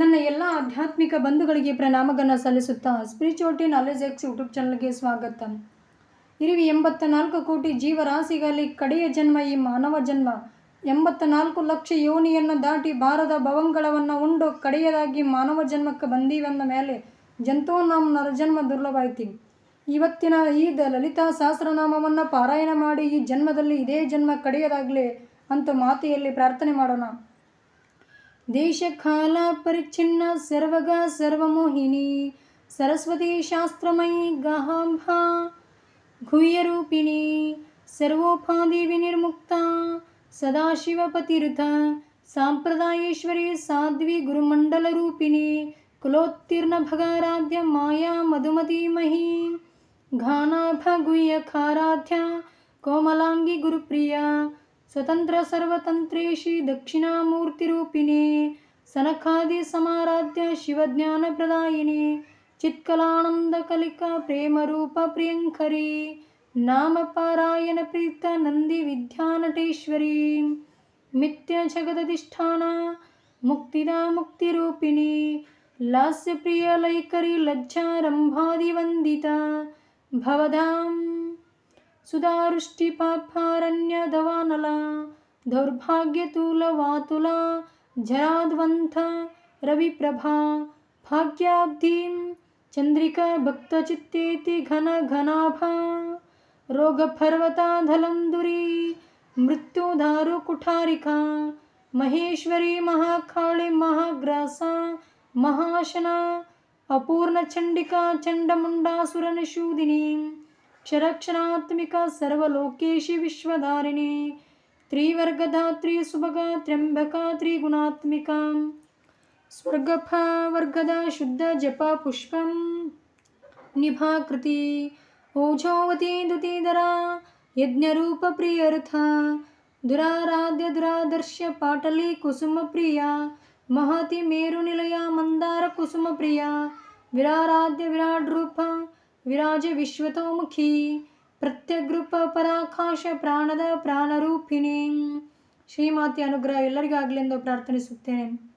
ನನ್ನ ಎಲ್ಲ ಆಧ್ಯಾತ್ಮಿಕ ಬಂಧುಗಳಿಗೆ ಪ್ರಣಾಮಗಳನ್ನು ಸಲ್ಲಿಸುತ್ತಾ ಸ್ಪಿರಿಚುವಲ್ಟಿ ನಾಲೆಜ್ ಎಕ್ಸ್ ಯೂಟ್ಯೂಬ್ ಚಾನಲ್ಗೆ ಸ್ವಾಗತ. ಇರಿವಿ ಎಂಬತ್ತ ನಾಲ್ಕು ಕೋಟಿ ಜೀವರಾಶಿಗಳಲ್ಲಿ ಕಡೆಯ ಜನ್ಮ ಈ ಮಾನವ ಜನ್ಮ. ಎಂಬತ್ತ ನಾಲ್ಕು ಲಕ್ಷ ಯೋನಿಯನ್ನು ದಾಟಿ ಭಾರದ ಭವಂಗಳವನ್ನು ಉಂಡು ಕಡೆಯದಾಗಿ ಮಾನವ ಜನ್ಮಕ್ಕೆ ಬಂದೀವೆಂದ ಮೇಲೆ ಜಂತೋ ನಮ್ಮ ನರಜನ್ಮ ದುರ್ಲಭಾಯ್ತಿ. ಇವತ್ತಿನ ಈ ದ ಲಲಿತಾ ಸಹಸ್ರನಾಮವನ್ನು ಪಾರಾಯಣ ಮಾಡಿ ಈ ಜನ್ಮದಲ್ಲಿ ಇದೇ ಜನ್ಮ ಕಡೆಯದಾಗಲಿ ಅಂತ ಮಾತೆಯಲ್ಲಿ ಪ್ರಾರ್ಥನೆ ಮಾಡೋಣ. देशकाल परिच्छिन्न सर्वगा सर्वमोहिनी सरस्वतीशास्त्रमयी गाहाम्भा गुह्यरूपिणी सर्वोपाधिविनिर्मुक्ता सदाशिवपतिरुता साम्प्रदायेश्वरी साध्वि गुरुमण्डलरूपिणी कुलोत्तीर्णभगाराध्य मायामधुमतीमयी घानाभगुह्यकाराध्या कोमलाङ्गिगुरुप्रिया स्वतन्त्रसर्वतन्त्रेषि दक्षिणामूर्तिरूपिणे सनखादिसमाराध्य शिवज्ञानप्रदायिने चित्कलानन्दकलिकाप्रेमरूपप्रियङ्करी नामपारायणप्रीतनन्दिविद्यानटेश्वरी मिथ्यजगदधिष्ठाना मुक्तिदा मुक्तिरूपिणी लास्यप्रियलैकरी लज्जारम्भादिवन्दिता भवधां सुदारुष्टिपापारण्या దౌర్భాగ్యతూల వాతుల జరాద్వంథ రవిప్రభా భాగ్యాబ్ధిం చంద్రిక భక్తచిత్తేతి ఘన ఘనాభ రోగపర్వతాధలం దురీ మృత్యుదారుకుఠారికా మహేశ్వరీ మహాకాళి మహాగ్రాస మహాశన అపూర్ణచండికా చండముండాసురనిషూదిని క్షరక్షణాత్మిక సర్వలోకేషి విశ్వధారిణి त्रिवर्गधात्री त्रिवर्गदा त्रिसुभगात्र्यम्भका त्रिगुणात्मिकां स्वर्गफर्गदा शुद्धजप पुष्पं निभाकृति ओझोवती दुतीधरा यज्ञरूपप्रियर्था दुराराध्य दुरादर्श्य पाटलीकुसुमप्रिया महति मेरुनिलया मन्दारकुसुमप्रिया विराराध्य विराड्रूपा विराजविश्वतोमुखी ಪ್ರತ್ಯಗ್ರೂಪ ಪರಾಕಾಶ ಪ್ರಾಣದ ಪ್ರಾಣರೂಪಿಣಿ. ಶ್ರೀಮಾತಿ ಅನುಗ್ರಹ ಎಲ್ಲರಿಗೂ ಆಗಲಿ ಎಂದು ಪ್ರಾರ್ಥನಿಸುತ್ತೇನೆ